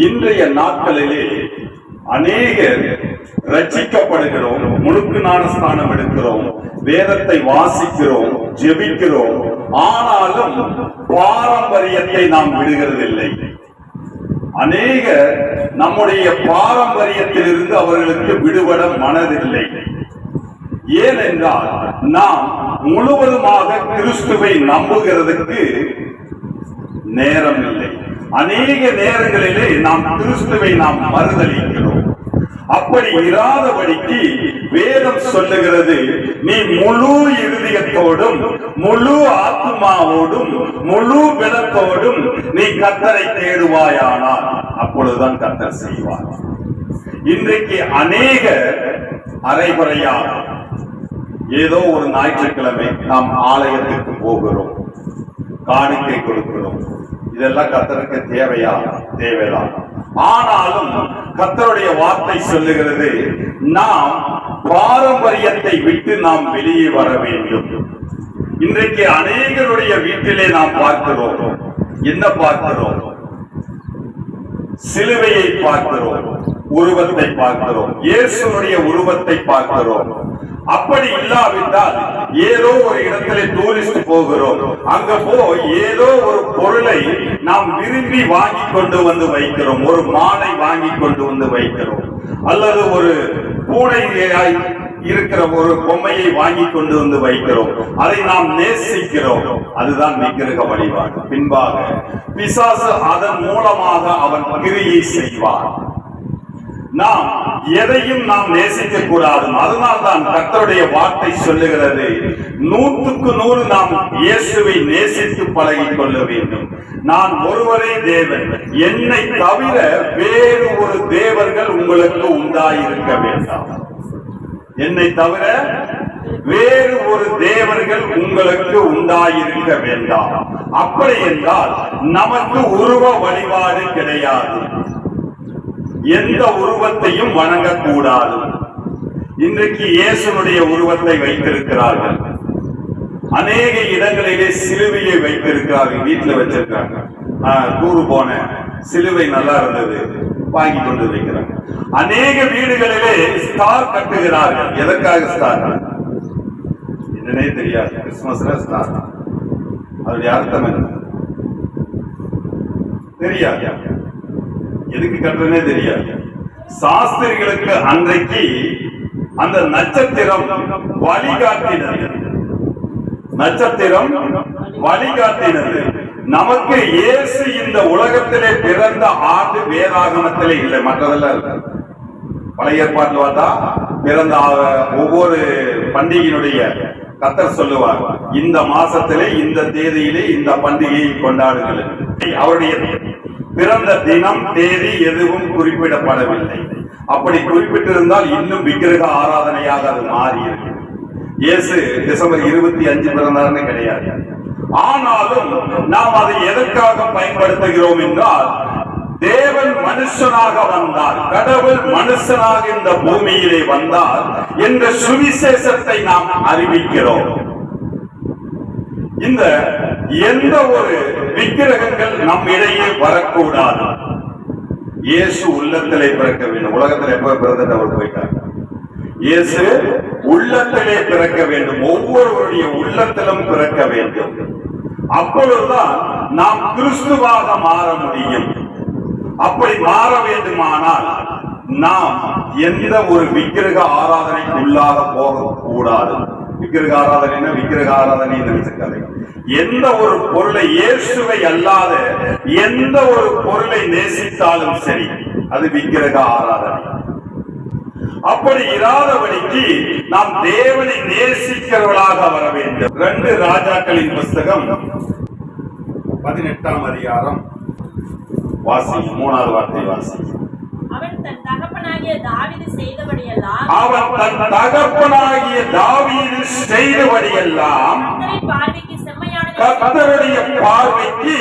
இன்றைய நாட்களிலே அநேகர் ரட்சிக்கப்படுகிறோம் முழுக்கு ஞானஸ்தானம் எடுக்கிறோம் வேதத்தை வாசிக்கிறோம் ஜெபிக்கிறோம். ஆனாலும் பாரம்பரியத்தை நாம் விடுகிறதில்லை. அநேக நம்முடைய பாரம்பரியத்திலிருந்து அவர்களுக்கு விடுபட மனதில்லை. ஏனென்றால் நாம் முழுவதுமாக கிறிஸ்துவை நம்புகிறதுக்கு நேரம் இல்லை அநேக நேரங்களிலே நாம் கிறிஸ்துவை நாம் மறுதளிக்கிறோம் அப்படி இராதபடிக்கு வேதம் சொல்லுகிறது நீ முழு இருதயத்தோடும் முழு ஆத்மாவோடும் முழு பலத்தோடும் நீ கத்தரை தேடுவாயானால். அப்பொழுதுதான் கத்தர் செய்வார். இன்றைக்கு அநேக அரைகுறையாக ஏதோ ஒரு ஞாயிற்றுக்கிழமை நாம் ஆலயத்துக்கு போகிறோம். காணிக்கை கொடுக்கிறோம். இதெல்லாம் கத்தருக்கு தேவையா? தேவையா ஆனாலும் கத்தருடைய வார்த்தை சொல்லுகிறது நாம் பாரம்பரியத்தை விட்டு நாம் வெளியே வர வேண்டும். இன்றைக்கு அநேகருடைய வீட்டிலே நாம் பார்க்கிறோம். என்ன பார்க்கிறோம்? சிலுவையை பார்க்கிறோம். உருவத்தை பார்க்கிறோம். இயேசுனுடைய உருவத்தை பார்க்கிறோம். அப்படி இல்லாவிட்டால் ஏதோ ஒரு இடத்திலே டூரிஸ்ட் போகிறோம். அங்க போய் ஏதோ ஒரு பொருளை நாம் விரும்பி வாங்கி கொண்டு வந்து வைக்கிறோம். ஒரு மானை வாங்கி கொண்டு வந்து வைக்கிறோம். அல்லது ஒரு பூனை இருக்கிற ஒரு பொம்மையை வாங்கி கொண்டு வந்து வைக்கிறோம். அதை நாம் நேசிக்கிறோம். அதுதான் விக்கிரக வழிபாடு. பின்பாக பிசாசு அதன் மூலமாக அவன் கிரியை செய்வான். நாம் எதையும் நாம் நேசிக்க கூடாது. அதனால் தான் வார்த்தை சொல்லுகிறது. நூற்றுக்கு நூறு நாம் இயேசுவை நேசித்து பழகிக் கொள்ள வேண்டும். நான் ஒருவரே தேவன். என்னை தவிர வேறு ஒரு தேவர்கள் உங்களுக்கு உண்டாயிருக்க வேண்டாம். என்னை தவிர வேறு ஒரு தேவர்கள் உங்களுக்கு உண்டாயிருக்க வேண்டாம். அப்படி என்றால் நமக்கு உருவ வழிபாடு கிடையாது. எந்த உருவத்தையும் வணங்கக்கூடாது. இன்றைக்கு இயேசுனுடைய உருவத்தை வைத்திருக்கிறார்கள். அநேக இடங்களிலே சிலுவையை வைத்திருக்கிறார்கள். வீட்டுல வச்சிருக்காங்க. டூர் போன சிலுவை நல்லா இருந்தது. வாங்கி கொண்டு வைக்கிறாங்க. அநேக வீடுகளிலே ஸ்டார் கட்டுகிறார்கள். எதற்காக ஸ்டார்? என்னன்னே தெரியாது. கிறிஸ்துமஸ்ல ஸ்டார். அதனுடைய அர்த்தம் என்ன? தெரியாது. எதுக்கு கட்டுறனே தெரியாது. சாஸ்திரிகளுக்கு அன்றைக்கு அந்த நட்சத்திரம் வழிகாட்டினது. நட்சத்திரம் வழிகாட்டினது. நமக்கு இயேசு இந்த உலகத்திலே பிறந்த ஆண்டு வேதாகமத்திலே இல்லை மற்றதெல்லாம் பழைய ஏற்பாட்டில் பார்த்தா பிறந்த ஒவ்வொரு பண்டிகையினுடைய கத்தர் சொல்லுவார் இந்த மாசத்திலே இந்த தேதியிலே இந்த பண்டிகையை கொண்டாடுங்கள். அவருடைய பிறந்த தினம் தேதி எதுவும் குறிப்பிடப்படவில்லை. அப்படி குறிப்பிட்டிருந்தால் இன்னும் விக்கிரக ஆராதனையாக அது மாறி இயேசு டிசம்பர் இருபத்தி அஞ்சு பிறந்தார்னு கிடையாது. ஆனாலும் நாம் அதை எதற்காக பயன்படுத்துகிறோம் என்றால் தேவன் மனுஷனாக வந்தார் கடவுள் மனுஷனாக இந்த பூமியிலே வந்தார் என்ற சுவிசேஷத்தை நாம் அறிவிக்கிறோம். இந்த எந்த ஒரு விக்கிரகங்கள் நம் இடையே வரக்கூடாது. இயேசு உள்ளத்திலே பிறக்க வேண்டும். உலகத்தில் எப்ப பிறந்துட்டு அவர் போயிட்டார்? இயேசு உள்ளத்திலே பிறக்க வேண்டும். ஒவ்வொருவருடைய உள்ளத்திலும் பிறக்க வேண்டும். அப்பொழுதுதான் நாம் கிறிஸ்துவாக மாற முடியும். அப்படி மாற வேண்டுமானால் நாம் எந்த ஒரு விக்கிரக ஆராதனைக்குள்ளாக போகக்கூடாது. விக்கிரக ஆராதனை விக்கிரக ஆராதனை நினைச்சுக்காது எந்த ஒரு பொருளை இயேசுவை அல்லாத எந்த ஒரு பொருளை நேசித்தாலும் சரி அது விக்கிரக ஆராதனை. அப்படி இராதபடிக்கு நாம் தேவனை நேசிக்கிறவர்களாக வர வேண்டும். ரெண்டு ராஜாக்களின் புஸ்தகம் பதினெட்டாம் அதிகாரம். வாசி மூணாவது வார்த்தை வாசி. அவன் தன் தகப்பனாகிய தாவீது செய்தபடியெல்லாம் அவன் தன் தகப்பனாகிய தாவீது செய்தபடியெல்லாம் பார்வைக்கு செம்மையானதை கர்த்தருடைய பார்வைக்கு.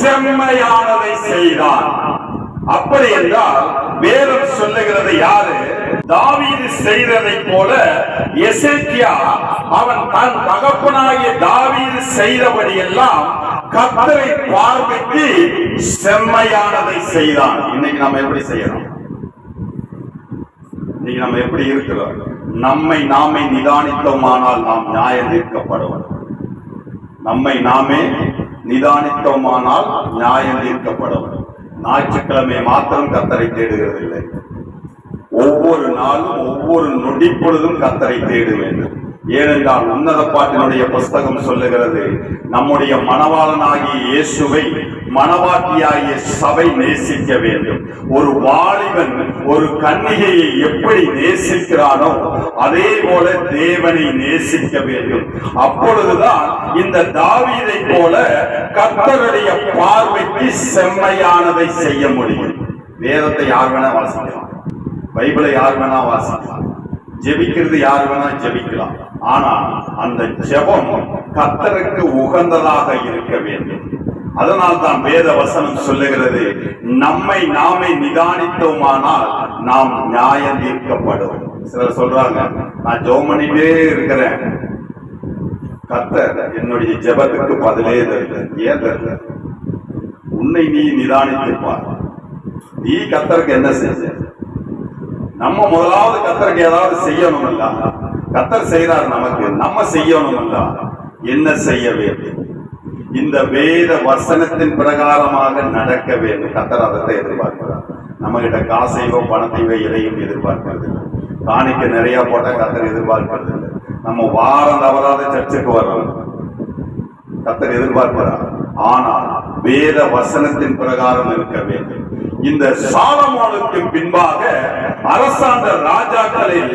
செம்மையானதை செய்தான் அப்படி என்றால் வேதம் சொல்லுகிறது யாரு தாவீது செய்ததை போல எசேக்கியா அவன் தன் தகப்பனாகிய தாவீது செய்தபடியெல்லாம் கத்தரை பார்வைக்கு செம்மையானதை செய்தான் இன்னைக்கு நம்ம எப்படி செய்யறோம் இன்னைக்கு நம்ம எப்படி இருக்கிறோம்? நம்மை நாமே நிதானித்தோமானால் நாம் நியாயம் தீர்க்கப்படுவோம். நம்மை நாமே நிதானித்தோமானால் நியாயம் தீர்க்கப்படுவோம். ஞாயிற்றுக்கிழமை மாத்திரம் கத்தரை தேடுகிறதில்லை. ஒவ்வொரு நாளும் ஒவ்வொரு நொடி பொழுதும் கத்தரை தேட வேண்டும். ஏனென்றால் உன்னத பாட்டினுடைய புஸ்தகம் சொல்லுகிறது நம்முடைய மணவாளனாகிய இயேசுவை மணவாட்டியாகிய சபை நேசிக்க வேண்டும். ஒரு வாலிபன் ஒரு கன்னிகையை எப்படி நேசிக்கிறானோ அதே போல தேவனை நேசிக்க வேண்டும். அப்பொழுதுதான் இந்த தாவீதை போல கர்த்தருடைய பார்வைக்கு செம்மையானதை செய்ய முடியும். வேதத்தை யார் வேணா வாசிக்கலாம். பைபிளை யார் வேணா வாசிக்கலாம். ஜெபிக்கிறது யார் வேணா ஜெபிக்கலாம். ஆனால் அந்த ஜெபம் கத்தருக்கு உகந்ததாக இருக்க வேண்டும். அதனால் தான் வேத வசனம் சொல்லுகிறது நம்மை நாமே நிதானித்தோமானால் நாம் நியாயம் தீர்க்கப்படும். சிலர் சொல்றாங்க நான் ஜெபம் பண்ணிட்டே இருக்கிறேன். கத்தர் என்னுடைய ஜெபத்துக்கு பதிலே தருது ஏன் தருது உன்னை நீ நிதானித்துப்பார். நீ கத்தருக்கு என்ன செஞ்ச நம்ம முதலாவது கத்தருக்கு ஏதாவது செய்யணும் இல்ல கத்தர் செய்யறாரு நமக்கு. நம்ம செய்யணும் இல்ல என்ன செய்ய வேண்டும்? இந்த வேத வசனத்தின் பிரகாரமாக நடக்க வேண்டும். கத்தர் அதை எதிர்பார்க்கிறார். நம்ம கிட்ட காசையோ பணத்தையோ எதையும் எதிர்பார்க்கிறது இல்லை. காணிக்க நிறைய போட்டா கத்தர் எதிர்பார்க்கிறது இல்லை. நம்ம வாரம் தவறாத சர்ச்சுக்கு வர்றோம் கத்தர் எதிர்பார்க்கிறார். ஆனால் வேத வசனத்தின் பிரகாரம் இருக்க வேண்டும். இந்த சாலமோனுக்கு பின்பாக அரசாண்ட ராஜாக்களில்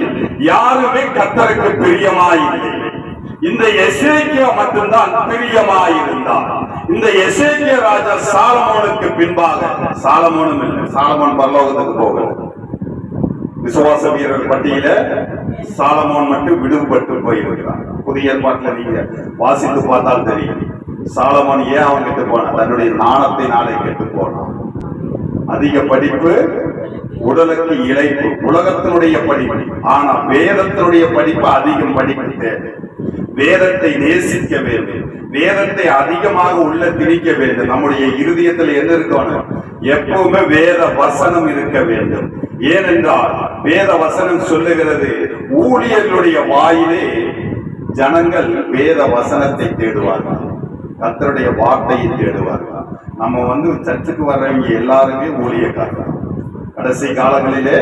யாருமே கத்தருக்கு பிரியமாயில்லை. இந்த எசேக்கியா மட்டும்தான் பிரியமாயிருந்தார் இந்த எசேக்கிய ராஜா சாலமோனுக்கு பின்பாக சாலமோனும் இல்லை சாலமோன் பரலோகத்துக்கு போகல. விசுவாச வீரர் பட்டியல சாலமோன் மட்டும் விடுபட்டு போயிருக்கிறார் புதிய ஏற்பாட்டில் நீங்க வாசித்து பார்த்தால் தெரியும். சாலமோன் ஏன் அவன் கெட்டு போனான்? தன்னுடைய நாணத்தினாலே கெட்டு போனான். அதிக படிப்பு உடலுக்கு இழைப்பு உலகத்தினுடைய படிப்பு. ஆனா வேதத்தினுடைய படிப்பு அதிகம் படிப்பு தேவை வேதத்தை நேசிக்க வேண்டும். வேதத்தை அதிகமாக உள்ள திணிக்க வேண்டும். நம்முடைய இருதயத்தில் என்ன இருக்கணும்? எப்பவுமே வேத வசனம் இருக்க வேண்டும். ஏனென்றால் வேத வசனம் சொல்லுகிறது ஊழியர்களுடைய வாயிலே ஜனங்கள் வேத வசனத்தை தேடுவார்கள். கத்தருடைய வார்த்தையை தேடுவார்கள். நம்ம வந்து சர்ச்சுக்கு வர்றவங்க எல்லாருமே ஊழியக்காரர். கடைசி காலங்களிலே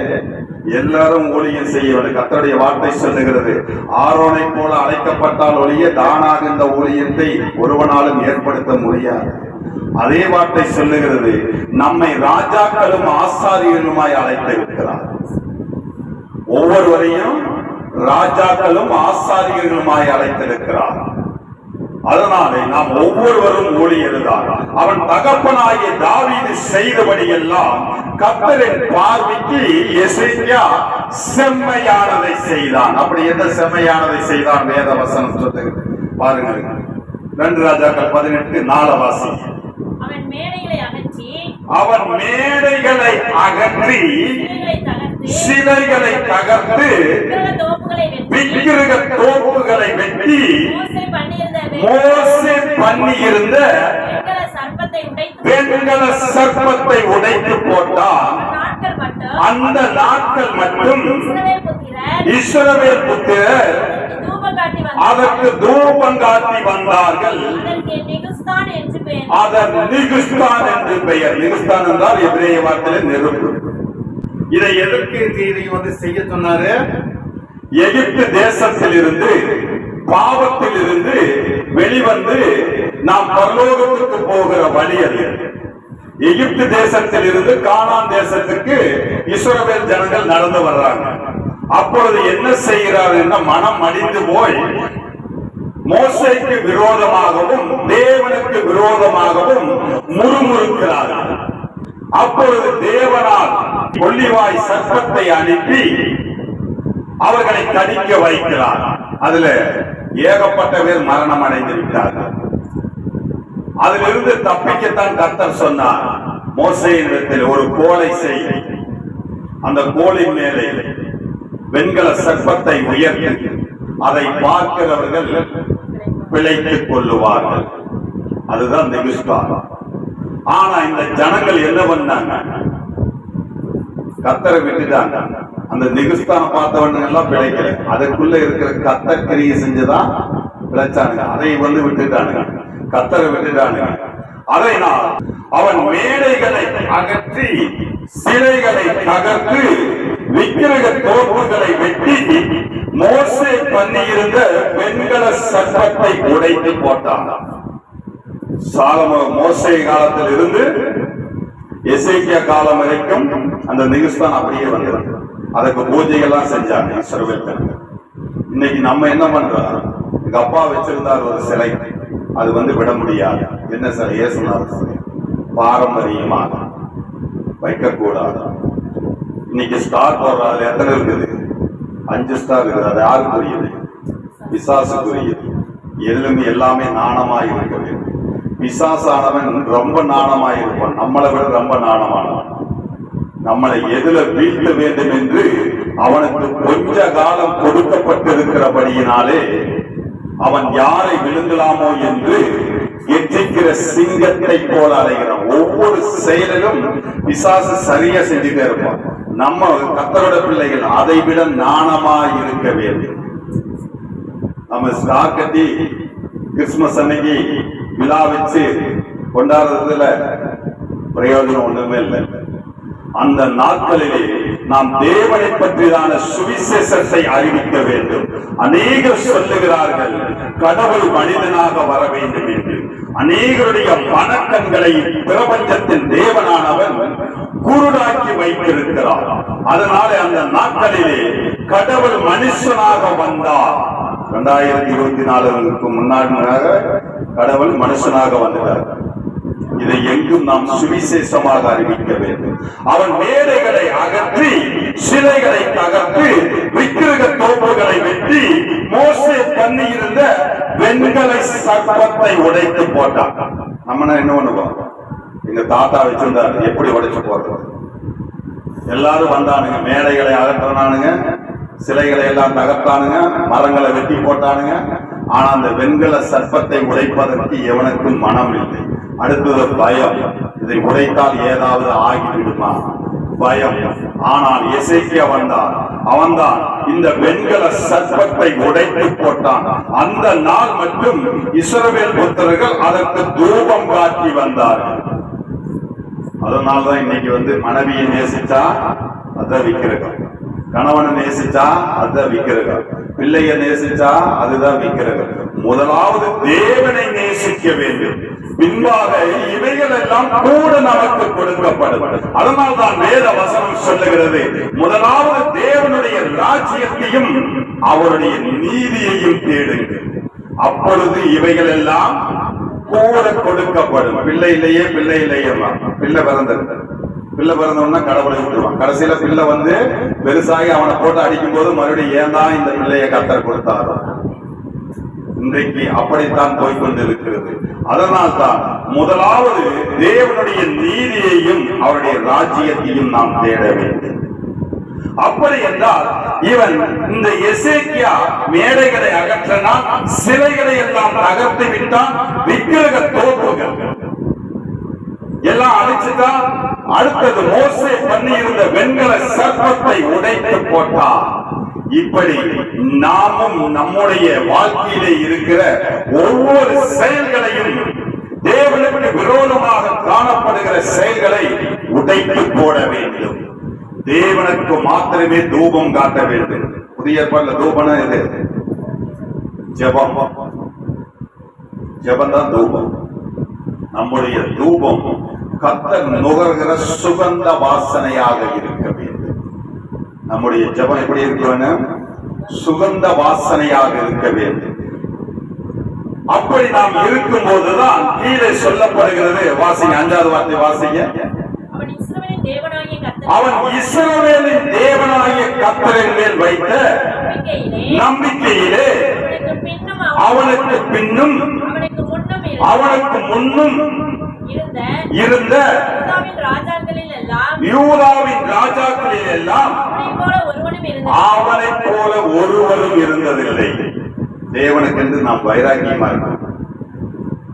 எல்லாரும் ஊழியம் செய்ய வேண்டும் கர்த்தருடைய வார்த்தை சொல்லுகிறது ஆரோனை போல அழைக்கப்பட்டால் ஒழிய தானாக இந்த ஊழியத்தை ஒருவனாலும் ஏற்படுத்த முடியாது. அதே வார்த்தை சொல்லுகிறது நம்மை ராஜாக்களும் ஆசாரியர்களுமாய் அழைத்திருக்கிறார். ஒவ்வொருவரையும் ராஜாக்களும் ஆசாரியர்களுமாய் அழைத்திருக்கிறார். அதனாலே நாம் ஒவ்வொருவரும் ஊழியர்தான் அவன் தகப்பனாகிய தாவீது செய்தபடி எல்லாம் கத்தரின் பார்வைக்கு எசேக்கியா செம்மையானதை செய்தான். அப்படி என்ன செம்மையானதை செய்தான்? வேத வசனம் சொல்லுகிறது. பாருங்கள். ரெண்டு ராஜாக்கள் பதினெட்டு நாலவாசி வாசி. அவன் மேடைகளை அகற்றி அவன் மேடைகளை அகற்றி சிலைகளை தகர்த்து விக்கிரக தோப்புகளை வெட்டி மோசே பண்ணியிருந்த வெண்கல சர்ப்பத்தை உடைத்து போட்டான். அந்த நாட்கள் மட்டும் இஸ்ரவேல் புத்திரர் அதற்கு வந்தார்கள். தூபம் காட்டி வந்தார்கள். அதற்கு நிகுஸ்தான் என்று பெயர். அதன் நிகுஸ்தான் என்று பெயர். நிகுஸ்தான் என்றால் எபிரேய வார்த்தையில நெருப்பு. இதை எதற்கு இதை வந்து செய்ய சொன்னாரு. எகிப்து தேசத்தில் இருந்து பாவத்தில் இருந்து வெளிவந்து நாம் பரலோகத்துக்கு போகிற வழி அது. எகிப்து தேசத்தில் இருந்து கானான் தேசத்துக்கு இஸ்ரவேல் ஜனங்கள் நடந்து வர்றாங்க. அப்பொழுது என்ன செய்கிறார் என்ற மனம் அடிந்து போய் மோசைக்கு விரோதமாகவும் தேவனுக்கு விரோதமாகவும் முறுமுறுக்கிறார்கள் அப்பொழுது தேவனால் கொல்லிவாய் சர்ப்பத்தை அனுப்பி அவர்களை தடிக்க வைக்கிறார். அதுல ஏகப்பட்ட பேர் மரணம் அடைந்து அதிலிருந்து தப்பிக்கத்தான் கர்த்தர் சொன்னார் மோசையினிடத்தில் ஒரு கோலை செய். அந்த கோலின் மேலே வெண்கல சர்ப்பத்தை உயர்த்தி அதை பார்க்கிறவர்கள் பிழைத்துக் கொள்ளுவார்கள். அதுதான் நெகுஸ்தான் ஆனா இந்த ஜனங்கள் என்ன பண்ணாங்க? கத்தரை விட்டுட்டாங்க. அந்த நெகுஸ்தான பார்த்தவன் எல்லாம் பிழைக்கல. அதுக்குள்ள இருக்கிற கத்த கிரியை செஞ்சுதான் பிழைச்சானுங்க. அதை வந்து விட்டுட்டானுங்க. கத்தரை விட்டுட்டானுங்க. அதை நான் அவன் மேடைகளை அகற்றி சிலைகளை தகர்த்து விக்கிரக தோப்புகளை வெட்டி மோசே பண்ணியிருந்த பெண்கள சட்டத்தை உடைத்து போட்டான். சாலம மோசை காலத்தில் இருந்து எசேக்கியா காலம் வரைக்கும் அந்த நிகுஸ்தான் அப்படியே வந்தது. அதுக்கு பூஜைகள்லாம் செஞ்சாங்க இஸ்ரவேல் இன்னைக்கு நம்ம என்ன பண்றோம்? எங்க அப்பா வச்சிருந்தார் ஒரு சிலை. அது வந்து விட முடியாது. என்ன சிலை? ஏசுனார் பாரம்பரியமாக வைக்கக்கூடாது. இன்னைக்கு ஸ்டார் போடுற எத்தனை இருக்குது? அஞ்சு ஸ்டார் இருக்குது. அது யாருக்குரியது? பிசாசுக்குரியது. எதிலுமே எல்லாமே நாணமாய் இருக்கிறது. விசாசானவன் பிசாசானவன் ரொம்ப நாணமாய் இருப்பான். நம்மளை விட ரொம்ப நாணமானவன். நம்மளை எதுல வீழ்த்த வேண்டும் என்று அவனுக்கு கொஞ்ச காலம் கொடுக்கப்பட்டிருக்கிறபடியினாலே அவன் யாரை விழுங்கலாமோ என்று எச்சிக்கிற சிங்கத்தை போல அலைகிறான். ஒவ்வொரு செயலிலும் பிசாசு சரியா செஞ்சுட்டே இருப்பான். நம்ம கத்தரோட பிள்ளைகள் அதை விட நாணமா இருக்க வேண்டும். நம்ம ஸ்டார் கிறிஸ்துமஸ் அன்னைக்கு விழா வச்சு கொண்டாடுறதுல பிரயோஜனம் ஒண்ணுமே இல்லை. அந்த நாட்களிலே நாம் தேவனை பற்றியான சுவிசேஷத்தை அறிவிக்க வேண்டும். அநேகர் சொல்லுகிறார்கள் கடவுள் மனிதனாக வர வேண்டும் என்று. அநேகருடைய மனக்கண்களை பிரபஞ்சத்தின் தேவனானவன் குருடாக்கி வைத்திருக்கிறார். அதனால அந்த நாட்களிலே கடவுள் மனுஷனாக வந்தார். இரண்டாயிரத்தி இருபத்தி நாலுக்கு முன்னாடி கடவுள் மனுஷனாக வந்தார். இதை எங்கும் நாம் சுவிசேஷமாக அறிவிக்க வேண்டும். அவன் மேடைகளை அகற்றி சிலைகளை தகர்த்து விக்கிரக தோப்புகளை வெட்டி மோசே பண்ணி இருந்த வெண்கல சர்ப்பத்தை உடைத்து போட்டான். நம்ம என்ன பண்ணுவோம்? எங்க தாத்தா வச்சிருந்தாரு. எப்படி உடைச்சு போறது எல்லாரும் வந்தானுங்க. மேடைகளை அகற்றினானுங்க. சிலைகளை எல்லாம் தகர்த்தானுங்க. மரங்களை வெட்டி போட்டானுங்க. ஆனா அந்த வெண்கல சர்ப்பத்தை உடைப்பதற்கு எவனுக்கும் மனம் இல்லை அடுத்தது பயம். இதை உடைத்தால் ஏதாவது ஆகிவிடுமா? பயம். ஆனால் இசைக்க வந்தான் அவன்தான் இந்த வெண்கல சர்ப்பத்தை உடைத்து போட்டான். அந்த நாள் மட்டும் இஸ்ரவேல் புத்திரர்கள் அதற்கு தூபம் காட்டி வந்தார்கள் அதனாலதான் இன்னைக்கு வந்து மனைவியை நேசிச்சா? அத விக்கிரகம். கணவனை நேசிச்சா? அத விக்கிரகம். பிள்ளைய நேசிச்சா? அதுதான் விக்கிரகம். முதலாவது தேவனை நேசிக்க வேண்டும். பின்பாக இவைகள் எல்லாம் கூட நமக்கு கொடுக்கப்படும் அதனால் தான் வேத வசனம் சொல்லுகிறது முதலாவது தேவனுடைய ராஜ்யத்தையும் அவருடைய நீதியையும் தேடுங்கள். அப்பொழுது இவைகள் எல்லாம் கூட கொடுக்கப்படும். பிள்ளை இல்லையே பிள்ளை இல்லையே பிள்ளை பிறந்தது. பிள்ளை பிறந்தவனா கடவுளை விட்டுருவான். கடைசியில பிள்ளை வந்து பெருசாகி அவனை போட்டு அடிக்கும் போது மறுபடியும் ஏன் தான் இந்த பிள்ளைய கத்தர் கொடுத்தாரோ? இன்றைக்கு அப்படித்தான் போய்கொண்டிருக்கிறது அதனால் தான் முதலாவது தேவனுடைய நீதியையும் அவருடைய ராஜ்யத்தையும் நாம் தேட வேண்டும். அப்படி என்றால் இவன் இந்த எசேக்கியா மேடைகளை அகற்றினான் சிலைகளை எல்லாம் தகர்த்து விட்டான் விக்கிரக தோப்புகள். எல்லாம் அழிச்சுட்டான். அடுத்தது மோசே பண்ணியிருந்த வெண்கல சர்ப்பத்தை உடைத்து போட்டான். இப்படி நாமும் நம்முடைய வாழ்க்கையிலே இருக்கிற ஒவ்வொரு செயல்களையும் தேவனுக்கு விரோதமாக காணப்படுகிற செயல்களை உடைத்து போட வேண்டும். தேவனுக்கு மாத்திரமே தூபம் காட்ட வேண்டும். புதிய ஏற்பாடுல தூபம்னா எது? ஜபம். ஜெபம் தான் தூபம். நம்முடைய தூபம் கத்தர் நுகர்கிற சுகந்த வாசனையாக இருக்க வேண்டும். நம்முடைய ஜபம் எப்படி இருக்க வேண்டும் சுகந்த வாசனையாக இருக்க வேண்டும். அப்படி நாம் இருக்கும் போதுதான் கீழே சொல்லப்படுகிறது. வாசிங்க அஞ்சாவது வார்த்தை வாசிங்க. அவன் இஸ்ரவேலின் தேவனாகிய அவன் கத்தரின் மேல் வைத்த நம்பிக்கையிலே அவனுக்கு பின்னும் அவனுக்கு முன்னும் இருந்த- யூதாவின் ராஜாக்களில் எல்லாம் அவனைப் போல ஒருவரும் இருந்ததில்லை. தேவனுக்கென்று நாம் வைராக்கியமா இருக்கணும்.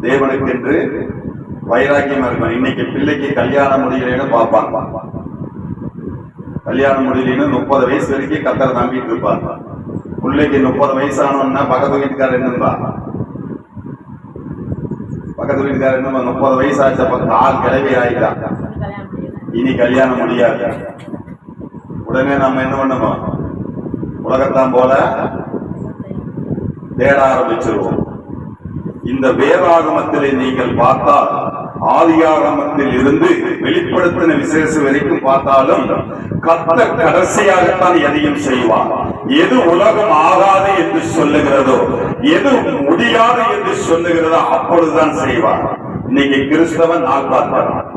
தேவனுக்கென்று வைராக்கியமா இருக்கும் இன்னைக்கு பிள்ளைக்கு கல்யாண முடியலன்னு பார்ப்பாங்க கல்யாணம் முடியலன்னு முப்பது வயசு வரைக்கும் கத்தரை நம்பிட்டு இருப்பாங்க பிள்ளைக்கு முப்பது வயசானோன்னா பக்கத்து வீட்டுக்காரர் என்னம்பா? பக்கத்து வீட்டுக்காரர் என்னம்பா? முப்பது வயசாச்சு அப்ப ஆள் கிளவி ஆயிட்டா. இனி கல்யாணம் முடியாது. உடனே நம்ம என்ன பண்ணுவோம் உலகத்தான் போல தேட ஆரம்பிச்சிருவோம். இந்த வேதாகமத்திலே நீங்கள் பார்த்தால் ஆதியாகமத்தில் இருந்து வெளிப்படுத்தின விசேஷம் வரைக்கும் பார்த்தாலும் கத்த கடைசியாகத்தான் எதையும் செய்வார். எது உலகம் ஆகாது என்று சொல்லுகிறதோ எது முடியாது என்று சொல்லுகிறதோ அப்பொழுதுதான் செய்வார். இன்னைக்கு கிறிஸ்தவன் நாள் பார்க்கிறான்.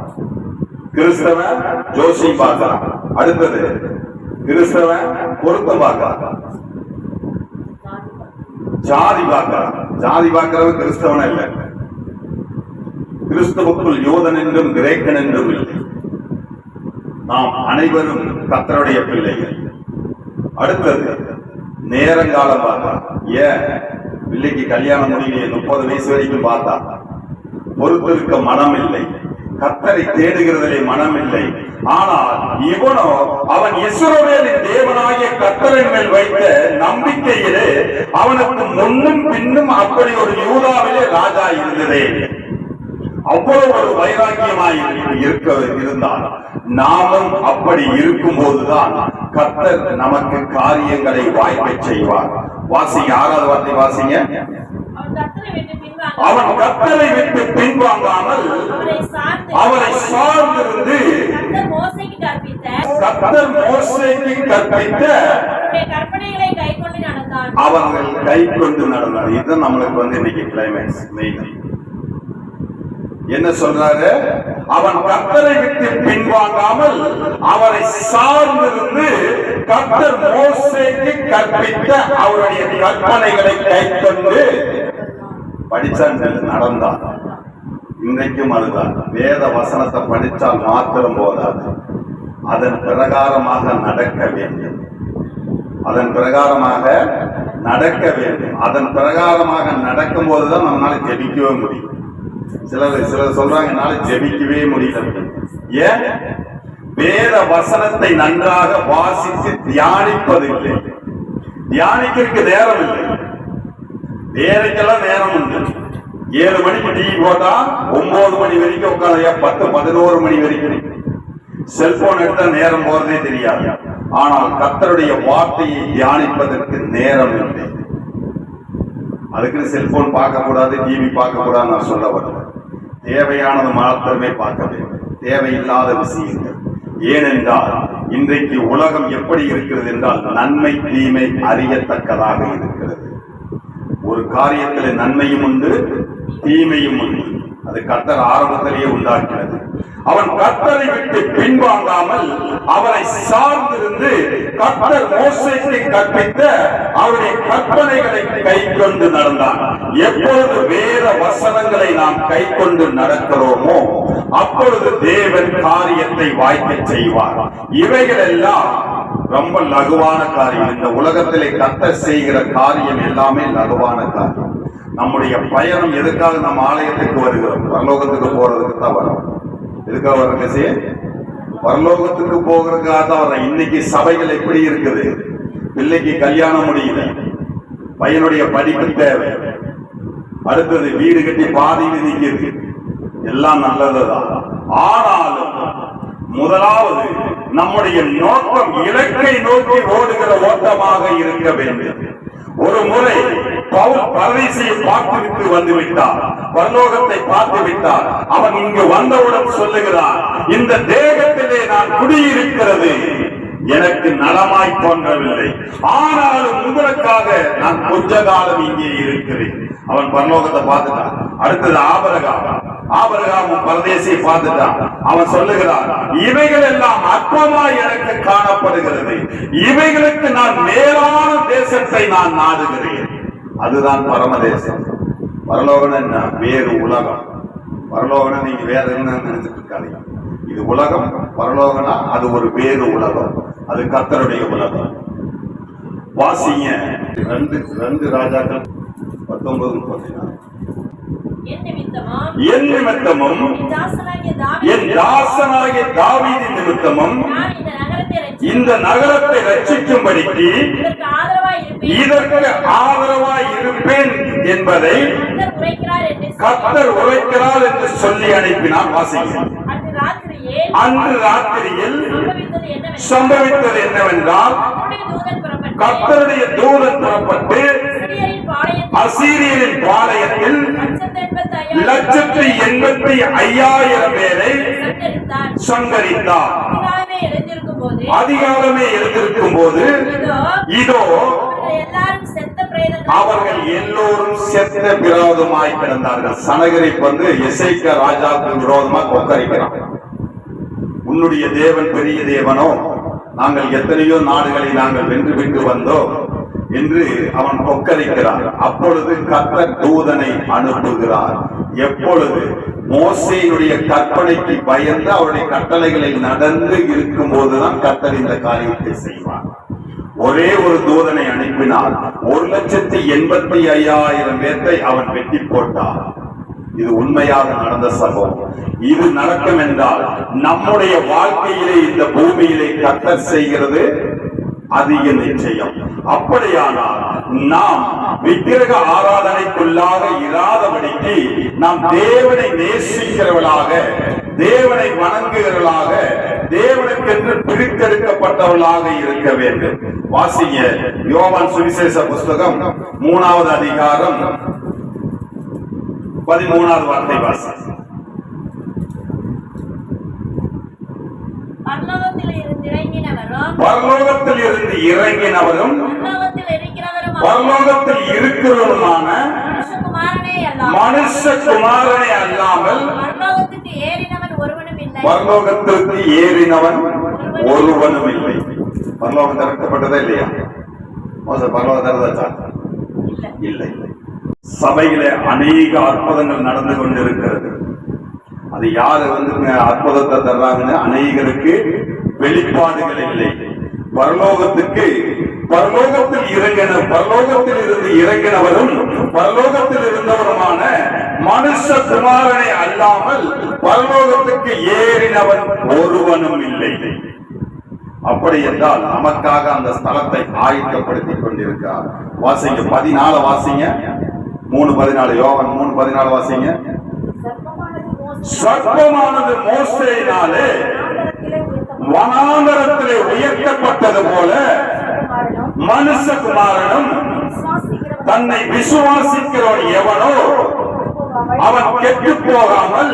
கிறிஸ்தவன் ஜோசி பார்க்கிறான். அடுத்தது கிறிஸ்தவன் பொருத்தம் பார்க்கிறான். ஜாதி பார்க்கிறான் ஜாதி பார்க்கிறவன் கிறிஸ்தவன் இல்ல. கிறிஸ்தவுக்குள் யோதன் என்றும் கிரேக்கன் என்றும் இல்லை. நாம் அனைவரும் கத்தருடைய பிள்ளைகள். அடுத்தது நேரங்காலம் பார்த்தா. ஏன்? பிள்ளைக்கு கல்யாணம் முடியலையே முப்பது வயசு வரைக்கும் பார்த்தா. பொறுத்திருக்க மனம் இல்லை கத்தரை தேடுகிறதிலே மனம் இல்லை ஆனால் இவனோ அவன் இஸ்ரோவேலின் தேவனாகிய கத்தரின் மேல் வைத்த நம்பிக்கையிலே அவனுக்கு முன்னும் பின்னும் அப்படி ஒரு யூதாவிலே ராஜா இருந்ததே. அவ்வளவு ஒரு வைராக்கியமாய் இருக்க இருந்தால் நாமும் அப்படி இருக்கும் போதுதான் கத்தர் நமக்கு காரியங்களை வாய்ப்பை செய்வார். வாசிங்க ஆறாவது வார்த்தை வாசிங்க. அவன் கர்த்தரை விட்டு பின்வாங்காமல் அவரை சார்ந்து அவரை சார்ந்திருந்து கர்த்தர் மோசைக்கு கற்பித்த அவர்கள் கை கொண்டு நடந்தார். இதுதான் நம்மளுக்கு வந்து இன்னைக்கு கிளைமேக்ஸ் மெயின் என்ன சொல்றாரு? அவன் கர்த்தரை விட்டு பின்வாங்காமல் அவரை சார்ந்திருந்து கர்த்தர் மோசேக்கு கற்பித்த அவருடைய கற்பனைகளை கை கொண்டு படிச்சான் நடந்தான் இன்றைக்கும் அதுதான். வேத வசனத்தை படித்தால் மாத்திரம் போதாது. அதன் பிரகாரமாக நடக்க வேண்டும். அதன் பிரகாரமாக நடக்க வேண்டும். அதன் பிரகாரமாக நடக்கும் போதுதான் நம்மளால ஜெபிக்கவே முடியும். சிலர் சிலர் சொல்றாங்க என்னால ஜெபிக்கவே முடியல. ஏன்? வேத வசனத்தை நன்றாக வாசித்து தியானிப்பதில்லை. தியானிக்கிறதுக்கு நேரம் இல்லை. வேலைக்கெல்லாம் நேரம் உண்டு. ஏழு மணிக்கு டிவி போட்டா ஒன்பது மணி வரைக்கும் உட்காரையா பத்து பதினோரு மணி வரைக்கும் செல்போன் எடுத்தா நேரம் போறதே தெரியாது. ஆனால் கத்தருடைய வார்த்தையை தியானிப்பதற்கு நேரம் இல்லை. அதுக்கு செல்போன் பார்க்க கூடாது டிவி பார்க்க கூடாது நான் சொல்ல வருவேன் தேவையானது மாத்திரமே பார்க்க வேண்டும். தேவையில்லாத விஷயங்கள். ஏனென்றால் இன்றைக்கு உலகம் எப்படி இருக்கிறது என்றால் நன்மை தீமை அறியத்தக்கதாக இருக்கிறது. ஒரு காரியத்தில் நன்மையும் உண்டு தீமையும் உண்டு. அது கத்தர் ஆரம்பத்திலேயே உண்டாக்கினது. அவன் கத்தரை விட்டு பின்வாங்காமல் அவரை சார்ந்திருந்து கத்தர் மோசத்தை கற்பித்த அவருடைய கற்பனைகளை கை கொண்டு நடந்தான். எப்பொழுது வேத வசனங்களை நாம் கை கொண்டு நடக்கிறோமோ அப்பொழுது தேவன் காரியத்தை வாய்க்க செய்வார். இவைகள் எல்லாம் ரொம்ப லகுவான காரியம். இந்த உலகத்திலே கத்த செய்கிற காரியம் எல்லாமே லகுவான காரியம். நம்முடைய பயணம் எதுக்காக நம்ம ஆலயத்துக்கு வருகிறோம்? பரலோகத்துக்கு போறதுக்கு தான் வரோம். எதுக்காக வரோம் கசி பரலோகத்துக்கு போகிறதுக்காக தான் வரோம். இன்னைக்கு சபைகள் எப்படி இருக்குது? பிள்ளைக்கு கல்யாணம் முடியல பையனுடைய படிப்பு தேவை. அடுத்தது வீடு கட்டி பாதியில் நிற்கிறது எல்லாம் நல்லதுதான். ஆனாலும் முதலாவது நம்முடைய நோக்கம் இலக்கை நோக்கி ஓடுகிற ஓட்டமாக இருக்க வேண்டும். ஒரு முறை பவுல் பரதேசியை பார்த்துவிட்டு வந்து விட்டார் பரலோகத்தை பார்த்து விட்டார் அவன் இங்கு வந்தவுடன் சொல்லுகிறார் இந்த தேகத்திலே நான் குடியிருக்கிறது. எனக்கு நலமாய் தோன்றவில்லை ஆனாலும் உங்களுக்காக நான் கொஞ்ச காலம் இங்கே இருக்கிறேன். அவன் பரலோகத்தை பார்த்துட்டான். அடுத்தது ஆபரகாம். ஆபரகாமும் பரதேசியை பார்த்துட்டான். அவன் சொல்லுகிறான் இவைகள் எல்லாம் அற்பமாய் எனக்கு காணப்படுகிறது. இவைகளுக்கு நான் மேலான தேசத்தை நான் நாடுகிறேன். அதுதான் பரமதேசம். பரலோகம் என்ன? வேறு உலகம். பரலோகனா நீங்க வேற என்ன நினைச்சிட்டு இருக்காதீங்க. இது உலகம் பரலோகனா அது ஒரு வேறு உலகம். அது கர்த்தருடைய உலகம். வாசிங்க. ரெண்டு ரெண்டு ராஜாக்கள். பத்தொன்பது முப்பத்தி நாலு. என் நிமித்தமும் என் தாசனாகிய தாவீது நிமித்தமும் இந்த நகரத்தை ரட்சிக்கும்படிக்கு இதற்கு ஆதரவாய் இருப்பேன். என்பதை கர்த்தர் உரைக்கிறார் என்று சொல்லி, அனுப்பினார் வாசிக்கிறேன். அன்று ராத்திரியே அன்று ராத்திரியில் சம்பவித்தது என்னவென்றால் கர்த்தருடைய தூதன் புறப்பட்டு அசீரியரின் பாளையத்தில் லட்சத்து எண்பத்தி ஐயாயிரம் பேரை சங்கரித்தார். அதிகாலமே எழுந்திருக்கும் போது இதோ அவர்கள் எல்லாரும் செத்த விரோதமாய் கிடந்தார்கள். சனகரிப் வந்து எசைக்க ராஜாவுக்கு விரோதமா கொக்கரிக்கிறான் உன்னுடைய தேவன் பெரிய தேவனோ நாங்கள் எத்தனையோ நாடுகளை நாங்கள் வென்று விட்டு வந்தோம். என்று அவன் கொக்கரிக்கிறான். அப்பொழுது கர்த்தர் தூதனை அனுப்புகிறார். எப்பொழுது? மோசையினுடைய கற்பனைக்கு பயந்து அவருடைய கட்டளைகளை நடந்து இருக்கும் போதுதான் கத்தர் இந்த காரியத்தை செய்வார். ஒரே ஒரு தூதனை அனுப்பினார் ஒரு லட்சத்தி எண்பத்தி ஐயாயிரம் பேர்த்தை அவன் வெட்டி போட்டான். இது உண்மையாக நடந்த சம்பவம். இது நடக்கும் என்றால் நம்முடைய வாழ்க்கையிலே இந்த பூமியிலே கத்தர் செய்கிறது அதிக நிச்சயம். அப்படியானால் நாம் விக்கிரக ஆராதனைக்குள்ளாக இராதபடிக்கு நாம் தேவனை நேசிக்கிறவர்களாக தேவனை வணங்குகிறவர்களாக தேவனுக்கென்று பிரித்தெடுக்கப்பட்டவர்களாக இருக்க வேண்டும். வாசிங்க யோவான் சுவிசேஷ புஸ்தகம் மூணாவது அதிகாரம் பதிமூணாவது வார்த்தை வாசி பரலோகத்தில் இருந்து இறங்கினவரும் பரலோகத்தில் இருந்து இறங்கினவரும் பரலோகத்தில் இருக்கிறவரும் பரலோகத்தில் இருக்கிறவருமான அல்லாமல் மனுஷகுமாரனை அல்லாமல் பரலோகத்துக்கு ஏறினவன் ஒருவனும் இல்லை. பரலோகத்திற்கு ஏறினவன் ஒருவனும் இல்லை. பரலோகம் திறக்கப்பட்டதா இல்லையா? மோசம் பரலோகம் திறந்தாச்சா? இல்லை இல்லை. இல்லை. சபையில அநேக அற்புதங்கள் நடந்து கொண்டிருக்கிறது. அது யாரு வந்து அற்புதத்தை தர்றாங்கன்னு அநேகருக்கு வெளிப்பாடுகள் இல்லை. பரலோகத்துக்கு பரலோகத்தில் இறங்கின பரலோகத்தில் இருந்து இறங்கினவரும் பரலோகத்தில் இருந்தவருமான மனுஷ குமாரனை அல்லாமல் பரலோகத்துக்கு ஏறினவன் ஒருவனும் இல்லை. அப்படி என்றால் நமக்காக அந்த ஸ்தலத்தை ஆயத்தப்படுத்திக் கொண்டிருக்கிறார். வாசிங்க பதினாலு வாசிங்க. மூணு பதினாலு யோகன் மூணு பதினாலு வாசிங்க. சர்ப்பமானது மோசையினாலே வனாந்தரத்திலே உயர்த்தப்பட்டது. போல மனுஷகுமாரனும் தன்னை விசுவாசிக்கிறவன் எவனோ அவன் கெட்டு போகாமல்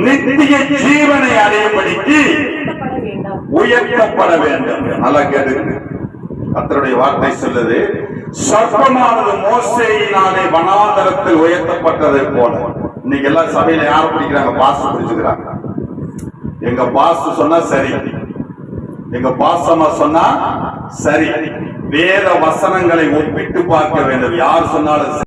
நித்திய ஜீவனை அடையும்படிக்கு உயர்த்தப்பட வேண்டும் உயர்த்தப்பட அத்தனுடைய நல்லா வார்த்தை சொல்லுது சர்ப்பமானது மோசையினாலே வனாந்தரத்தில் உயர்த்தப்பட்டதை போல இன்னைக்கு எல்லாம் சபையில யார பிடிக்கிறாங்க? பாஸ் பிடிச்சுக்கிறாங்க. எங்க பாஸ் சொன்னா சரி. எங்க பாசமா சொன்னா சரி. வேத வசனங்களை ஒப்பிட்டு பார்க்க வேண்டும். யார் சொன்னாலும் சரி.